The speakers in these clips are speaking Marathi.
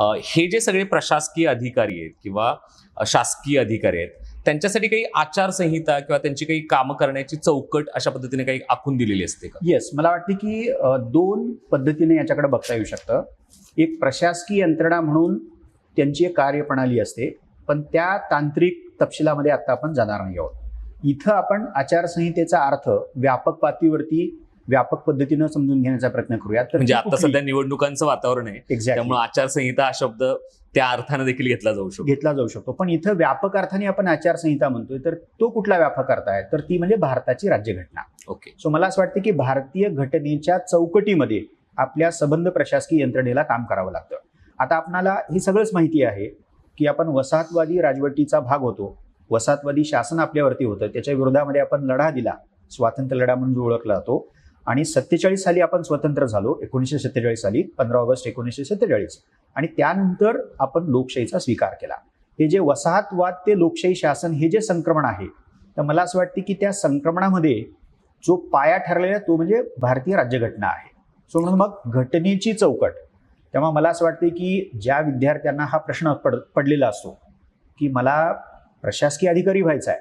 हे जे सगळे प्रशासकीय अधिकारी आहेत किंवा शासकीय अधिकारी आहेत त्यांच्यासाठी काही आचारसंहिता किंवा त्यांची काही कामं करण्याची चौकट अशा पद्धतीने काही आखून दिलेली असते का? येस मला वाटते की दोन पद्धतीने याच्याकडे बघता येऊ शकतं. एक प्रशासकीय यंत्रणा म्हणून त्यांची एक कार्यप्रणाली असते पण त्या तांत्रिक तपशिलामध्ये आता आपण जाणार नाही आहोत. इथं आपण आचारसंहितेचा अर्थ व्यापक पातळीवरती व्यापक पद्धतीनं समजून घेण्याचा प्रयत्न करूया तर म्हणजे आता सध्या निवडणुकांचं वातावरण आहे. एक्झॅक्टली त्यामुळे आचारसंहिता हा शब्द त्या अर्थाने देखील घेतला जाऊ शकतो. घेतला जाऊ शकतो. पण इथं व्यापक अर्थाने आपण आचारसंहिता म्हणतोय तर तो कुठला व्यापक अर्थ आहे? तर ती म्हणजे भारताची राज्यघटना. ओके. सो मला असं वाटतं की भारतीय घटनेच्या चौकटीमध्ये आपल्या सबंध प्रशासकीय यंत्रणेला काम करावं लागतं. आता आपणाला हे सगळंच माहिती आहे की आपण वसाहतवादी राजवटीचा भाग होतो. वसाहतवादी शासन आपल्यावरती होतं. त्याच्या विरोधामध्ये आपण लढा दिला. स्वातंत्र्य लढा म्हणून जो ओळखला जातो. आणि सत्तेचाळीस साली आपण स्वतंत्र झालो एकोणीसशे सत्तेचाळीस साली पंधरा ऑगस्ट एकोणीसशे सत्तेचाळीस. आणि त्यानंतर आपण लोकशाहीचा स्वीकार केला. हे जे वसाहतवाद ते लोकशाही शासन हे जे संक्रमण आहे तर मला असं वाटते की त्या संक्रमणामध्ये जो पाया ठरलेला आहे तो म्हणजे भारतीय राज्यघटना आहे. सो म्हणून मग घटनेची चौकट. तेव्हा मला असं वाटते की ज्या विद्यार्थ्यांना हा प्रश्न पड पडलेला असतो की मला प्रशासकीय अधिकारी व्हायचा आहे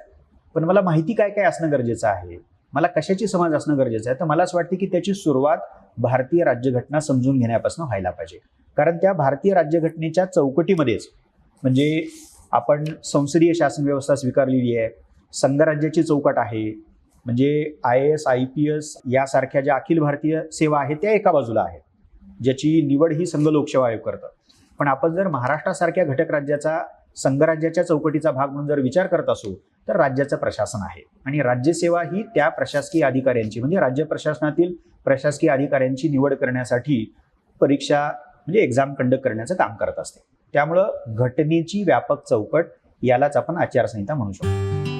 पण मला माहिती काय काय असणं गरजेचं आहे मला कशाची समाज असणं गरजेचं आहे? तर मला असं वाटते की त्याची सुरुवात भारतीय राज्यघटना समजून घेण्यापासून व्हायला पाहिजे. कारण त्या भारतीय राज्यघटनेच्या चौकटीमध्येच म्हणजे आपण संसदीय शासन व्यवस्था स्वीकारलेली आहे संघराज्याची चौकट आहे म्हणजे I S I P S यासारख्या ज्या अखिल भारतीय सेवा आहेत त्या एका बाजूला आहेत ज्याची निवड ही संघ लोकसेवा आयोग करतं. पण आपण जर महाराष्ट्रासारख्या घटक राज्याचा संघराज्याच्या चौकटीचा भाग म्हणून जर विचार करत असू तर राज्याचं प्रशासन आहे. आणि राज्यसेवा ही त्या प्रशासकीय अधिकाऱ्यांची म्हणजे राज्य प्रशासनातील प्रशासकीय अधिकाऱ्यांची निवड करण्यासाठी परीक्षा म्हणजे एक्झाम कंडक्ट करण्याचं काम करत असते. त्यामुळं घटनेची व्यापक चौकट यालाच आपण आचारसंहिता म्हणू शकतो.